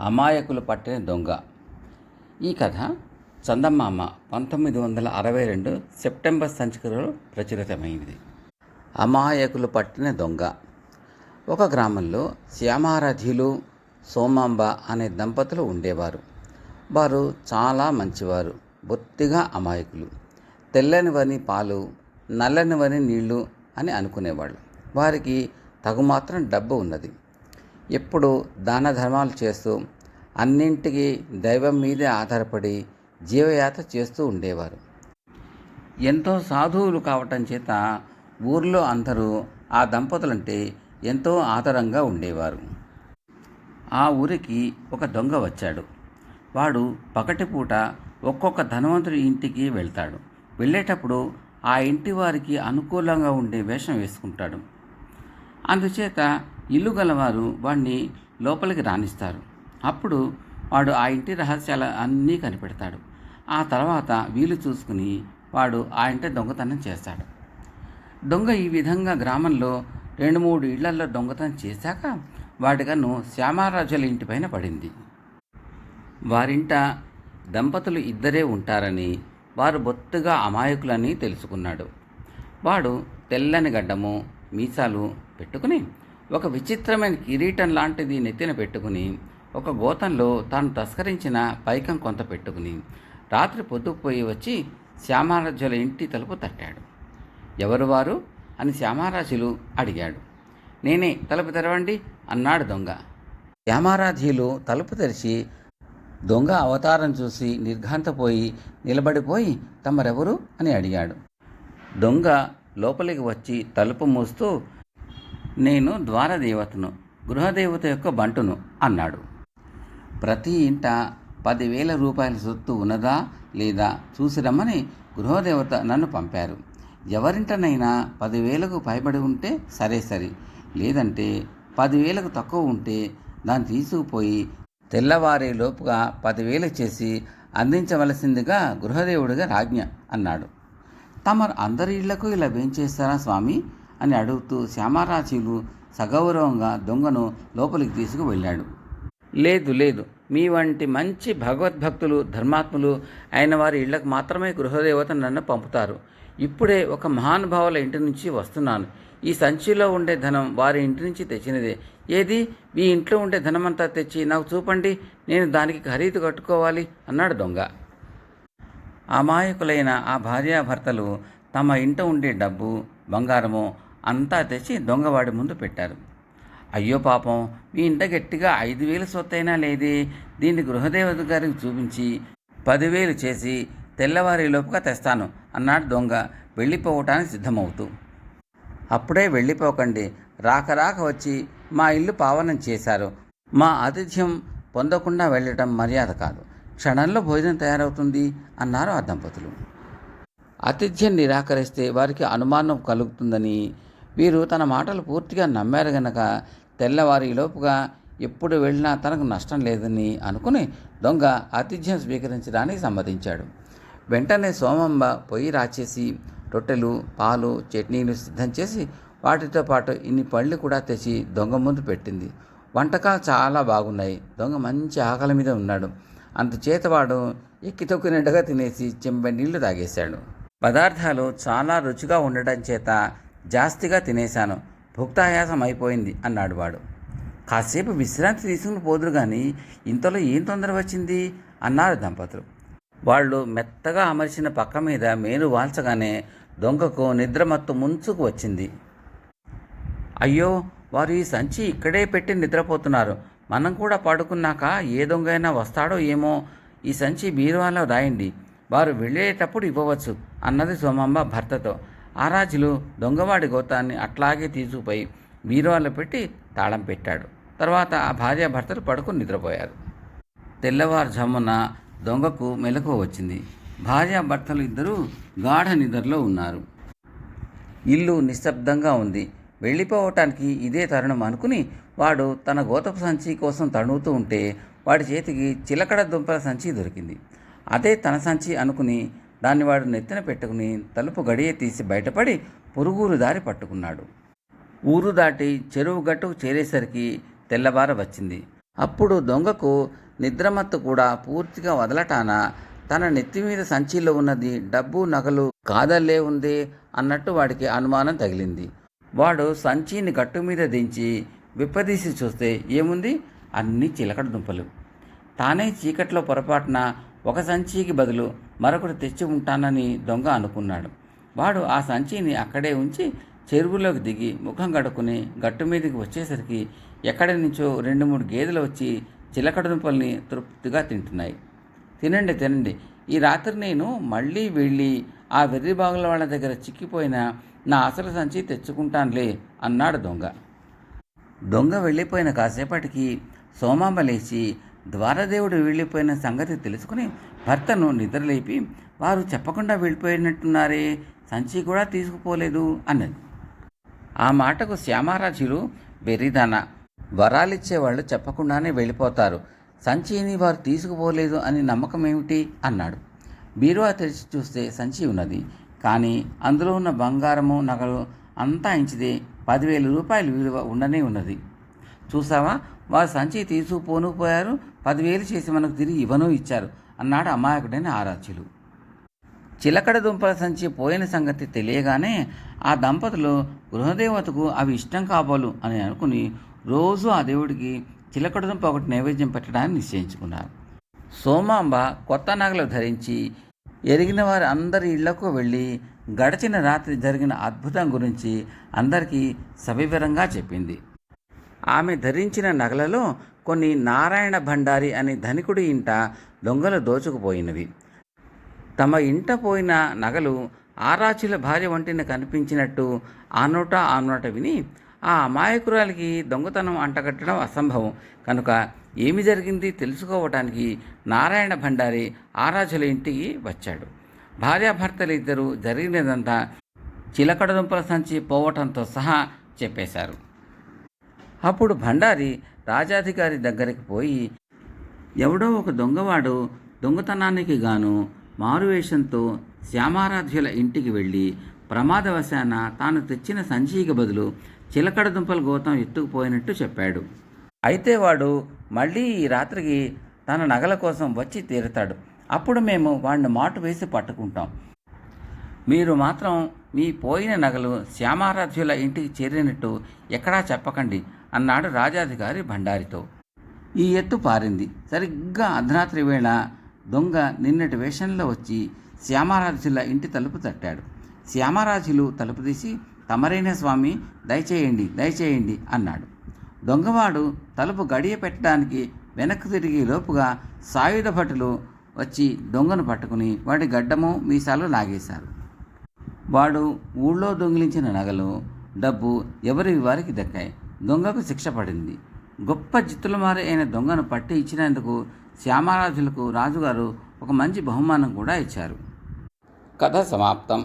అమాయకులు పట్టిన దొంగ. ఈ కథ చందమామ పంతొమ్మిది వందల అరవై రెండు సెప్టెంబర్ సంచికలో ప్రచురితమైనది అమాయకులు పట్టిన దొంగ. ఒక గ్రామంలో శ్యామారథిలు సోమాంబ అనే దంపతులు ఉండేవారు. వారు చాలా మంచివారు బొత్తిగా అమాయకులు. తెల్లనివని పాలు నల్లనివని నీళ్ళు అని అనుకునేవాళ్ళు. వారికి తగుమాత్రం డబ్బు ఉన్నది. ఎప్పుడు దాన ధర్మాలు చేస్తూ అన్నింటికి దైవం మీదే ఆధారపడి జీవయాత్ర చేస్తూ ఉండేవారు. ఎంతో సాధువులు కావటం చేత ఊర్లో అందరూ ఆ దంపతులంటే ఎంతో ఆదరంగా ఉండేవారు. ఆ ఊరికి ఒక దొంగ వచ్చాడు. వాడు పగటిపూట ఒక్కొక్క ధనవంతుడి ఇంటికి వెళ్తాడు. వెళ్ళేటప్పుడు ఆ ఇంటి వారికి అనుకూలంగా ఉండే వేషం వేసుకుంటాడు. అందుచేత ఇల్లు గలవారు వాడిని లోపలికి రాణిస్తారు అప్పుడు వాడు ఆ ఇంటి రహస్యాలు అన్నీ కనిపెడతాడు. ఆ తర్వాత వీలు చూసుకుని వాడు ఆ ఇంటి దొంగతనం చేస్తాడు. దొంగ ఈ విధంగా గ్రామంలో రెండు మూడు ఇళ్ళలో దొంగతనం చేశాక వాడికను శ్యామారాజుల ఇంటిపైన పడింది. వారింట దంపతులు ఇద్దరే ఉంటారని వారు బొత్తుగా అమాయకులని తెలుసుకున్నాడు. వాడు తెల్లని గడ్డము మీసాలు పెట్టుకుని ఒక విచిత్రమైన కిరీటం లాంటిది నెత్తిన పెట్టుకుని ఒక గోతంలో తాను తస్కరించిన పైకం కొంత పెట్టుకుని రాత్రి పొద్దుపోయి వచ్చి శ్యామారాజుల ఇంటి తలుపు తట్టాడు. ఎవరు వారు? అని శ్యామారాజులు అడిగాడు. నేనే తలుపు తెరవండి అన్నాడు దొంగ. శ్యామారాధ్యులు తలుపు తెరిచి దొంగ అవతారం చూసి నిర్ఘాంతపోయి నిలబడిపోయి తమరెవరు? అని అడిగాడు. దొంగ లోపలికి వచ్చి తలుపు మూస్తూ నేను ద్వారదేవతను గృహదేవత యొక్క బంటును అన్నాడు. ప్రతి ఇంట పదివేల రూపాయల సొత్తు ఉన్నదా లేదా చూసి రమ్మని గృహదేవత నన్ను పంపారు. ఎవరింటనైనా పదివేలకు పైబడి ఉంటే సరే సరే లేదంటే పదివేలకు తక్కువ ఉంటే దాన్ని తీసుకుపోయి తెల్లవారే లోపుగా పదివేలు చేసి అందించవలసిందిగా గృహదేవుడిగా రాజ్ఞ అన్నాడు. తమరు అందరి ఇళ్ళకు ఇలా వేయించేస్తారా స్వామి? అని అడుగుతూ శ్యామారాజీలు సగౌరవంగా దొంగను లోపలికి తీసుకువెళ్ళాడు. లేదు లేదు. మీ వంటి మంచి భగవద్భక్తులు ధర్మాత్ములు అయిన వారి ఇళ్ళకు మాత్రమే గృహదేవత నన్ను పంపుతారు. ఇప్పుడే ఒక మహానుభావుల ఇంటి నుంచి వస్తున్నాను. ఈ సంచిలో ఉండే ధనం వారి ఇంటి నుంచి తెచ్చినదే. ఏది? మీ ఇంట్లో ఉండే ధనమంతా తెచ్చి నాకు చూపండి. నేను దానికి ఖరీదు కట్టుకోవాలి అన్నాడు దొంగ. అమాయకులైన ఆ భార్యాభర్తలు తమ ఇంట ఉండే డబ్బు బంగారము అంతా తెచ్చి దొంగవాడి ముందు పెట్టారు. అయ్యో పాపం మీ ఇంట గట్టిగా ఐదు వేలు సొత్తైనా లేదే? దీన్ని గృహదేవత గారికి చూపించి పదివేలు చేసి తెల్లవారేలోపుగా తెస్తాను అన్నాడు దొంగ. వెళ్ళిపోవటానికి సిద్ధమవుతూ. అప్పుడే వెళ్ళిపోకండి. రాక రాక వచ్చి మా ఇల్లు పావనం చేశారు. మా ఆతిథ్యం పొందకుండా వెళ్ళటం మర్యాద కాదు. క్షణంలో భోజనం తయారవుతుంది అన్నారు ఆ దంపతులు. ఆతిథ్యం నిరాకరిస్తే వారికి అనుమానం కలుగుతుందని వీరు తన మాటలు పూర్తిగా నమ్మారు గనక తెల్లవారి లోపుగా ఎప్పుడు వెళ్ళినా తనకు నష్టం లేదని అనుకుని దొంగ ఆతిథ్యం స్వీకరించడానికి సమ్మతించాడు. వెంటనే సోమంబ పొయ్యి రాచేసి రొట్టెలు పాలు చట్నీలు సిద్ధం చేసి వాటితో పాటు ఇన్ని పళ్ళు కూడా తెచ్చి దొంగ ముందు పెట్టింది. వంటకాలు చాలా బాగున్నాయి. దొంగ మంచి ఆకలి మీద ఉన్నాడు. అందుచేత వాడు ఎక్కి తినేసి చెంబ నీళ్ళు తాగేశాడు. పదార్థాలు చాలా రుచిగా ఉండటం చేత జాస్తిగా తినేశాను. భుక్తాయాసం అయిపోయింది అన్నాడు వాడు. కాసేపు విశ్రాంతి తీసుకుని పోదురు కానీ ఇంతలో ఏం తొందర వచ్చింది? అన్నారు దంపతులు. వాళ్ళు మెత్తగా అమర్చిన పక్క మీద మేలు వాల్చగానే దొంగకు నిద్రమత్తు ముంచుకు వచ్చింది. అయ్యో వారు ఈ సంచి ఇక్కడే పెట్టి నిద్రపోతున్నారు. మనం కూడా పడుకున్నాక ఏ దొంగైనా వస్తాడో ఏమో? ఈ సంచి బీరువాలో రాయండి. వారు వెళ్ళేటప్పుడు ఇవ్వవచ్చు. అన్నది సోమమ్మ భర్తతో. ఆరాజులు దొంగవాడి గోతాన్ని అట్లాగే తీసుకుపోయి బీరువాలో పెట్టి తాళం పెట్టాడు. తర్వాత ఆ భార్య భర్తలు పడుకుని నిద్రపోయారు. తెల్లవారుజామున దొంగకు మెలకు వచ్చింది. భార్య భర్తలు ఇద్దరూ గాఢ నిద్రలో ఉన్నారు. ఇల్లు నిశ్శబ్దంగా ఉంది. వెళ్ళిపోవటానికి ఇదే తరుణం అనుకుని వాడు తన గోతపు సంచి కోసం తణుగుతూ ఉంటే వాడి చేతికి చిలకడ దుంపల సంచి దొరికింది. అదే తన సంచి అనుకుని దాన్ని వాడు నెత్తిన పెట్టుకుని తలుపు గడియ తీసి బయటపడి పొరుగురు దారి పట్టుకున్నాడు. ఊరు దాటి చెరువు గట్టుకు చేరేసరికి తెల్లవార వచ్చింది. అప్పుడు దొంగకు నిద్రమత్తు కూడా పూర్తిగా వదలటాన తన నెత్తి మీద సంచిలో ఉన్నది డబ్బు నగలు కాదల్లే ఉంది అన్నట్టు వాడికి అనుమానం తగిలింది. వాడు సంచిని గట్టు మీద దించి విప్పదీసి చూస్తే ఏముంది? అన్ని చిలకడ దుంపలు. తానే చీకట్లో పొరపాటున ఒక సంచికి బదులు మరొకటి తెచ్చి ఉంటానని దొంగ అనుకున్నాడు. వాడు ఆ సంచిని అక్కడే ఉంచి చెరువులోకి దిగి ముఖం కడుక్కుని గట్టు మీదకి వచ్చేసరికి ఎక్కడి నుంచో రెండు మూడు గేదెలు వచ్చి చిలకడ దుంపల్ని తృప్తిగా తింటున్నాయి. తినండి తినండి. ఈ రాత్రి నేను మళ్ళీ వెళ్ళి ఆ వెర్రి బాగుల వాళ్ళ దగ్గర చిక్కిపోయిన నా అసలు సంచి తెచ్చుకుంటానులే అన్నాడు దొంగ. దొంగ వెళ్ళిపోయిన కాసేపటికి సోమామ లేచి ద్వారదేవుడు వెళ్ళిపోయిన సంగతి తెలుసుకుని భర్తను నిద్రలేపి వారు చెప్పకుండా వెళ్ళిపోయినట్టున్నారే సంచి కూడా తీసుకుపోలేదు అన్నది. ఆ మాటకు శ్యామారాజులు వెర్రిదాన వరాలిచ్చేవాళ్ళు చెప్పకుండానే వెళ్ళిపోతారు సంచిని వారు తీసుకుపోలేదు అని నమ్మకం ఏమిటి అన్నాడు. బీరువా తెరిచి చూస్తే సంచి ఉన్నది కానీ అందులో ఉన్న బంగారము నగలు అంతా ఇంచిదే పదివేల రూపాయలు విలువ ఉండనే ఉన్నది. చూసావా వారు సంచి తీసుకుపోను పోయారు పదివేలు చేసి మనకు తిరిగి ఇవ్వను ఇచ్చారు అన్నాడు అమాయకుడైన ఆరాధ్యులు. చిలకడ దుంపల సంచి పోయిన సంగతి తెలియగానే ఆ దంపతులు గృహదేవతకు అవి ఇష్టం కాబోలు అని అనుకుని రోజు ఆ దేవుడికి చిలకడ దుంప ఒకటి నైవేద్యం పెట్టడానికి నిశ్చయించుకున్నారు. సోమాంబ కొత్త నగలు ధరించి ఎరిగిన వారి అందరి ఇళ్ళకు వెళ్ళి గడిచిన రాత్రి జరిగిన అద్భుతం గురించి అందరికీ సవివరంగా చెప్పింది. ఆమె ధరించిన నగలలో కొన్ని నారాయణ భండారి అనే ధనికుడి ఇంట దొంగలు దోచుకుపోయినవి. తమ ఇంట పోయిన నగలు ఆరాచిల భార్య వంటిన కనిపించినట్టు ఆనోట ఆనోట విని ఆ అమాయకురాలికి దొంగతనం అంటగట్టడం అసంభవం. కనుక ఏమి జరిగింది తెలుసుకోవటానికి నారాయణ భండారి ఆరాచుల ఇంటికి వచ్చాడు. భార్యాభర్తలు ఇద్దరు జరిగినదంతా చిలకడ దుంపల సంచి పోవటంతో సహా చెప్పేశారు. అప్పుడు భండారి రాజాధికారి దగ్గరికి పోయి ఎవడో ఒక దొంగవాడు దొంగతనానికి గాను మారువేషంతో శ్యామారాధ్యుల ఇంటికి వెళ్ళి ప్రమాదవశాన తాను తెచ్చిన సంచికి బదులు చిలకడ దుంపల గోతం ఎత్తుకుపోయినట్టు చెప్పాడు. అయితే వాడు మళ్ళీ ఈ రాత్రికి తన నగల కోసం వచ్చి తీరుతాడు. అప్పుడు మేము వాడిని మాటు వేసి పట్టుకుంటాం. మీరు మాత్రం మీ పోయిన నగలు శ్యామారాధ్యుల ఇంటికి చేరినట్టు ఎక్కడా చెప్పకండి. అన్నాడు రాజాధికారి భండారితో. ఈ ఎత్తు పారింది. సరిగ్గా అర్ధరాత్రి వేళ దొంగ నిన్నటి వేషంలో వచ్చి శ్యామారాజుల ఇంటి తలుపు తట్టాడు. శ్యామరాజులు తలుపు తీసి తమరైన స్వామి? దయచేయండి దయచేయండి అన్నాడు. దొంగవాడు తలుపు గడియ పెట్టడానికి వెనక్కు తిరిగి లోపుగా సాయుధ భటులు వచ్చి దొంగను పట్టుకుని వాడి గడ్డము మీసాలు లాగేశారు. వాడు ఊళ్ళో దొంగిలించిన నగలు డబ్బు ఎవరి వారికి దక్కాయి? దొంగకు శిక్ష పడింది. గొప్ప జిత్తులమారి అయిన దొంగను పట్టి ఇచ్చినందుకు శ్యామరాజులకు రాజుగారు ఒక మంచి బహుమానం కూడా ఇచ్చారు. కథ సమాప్తం.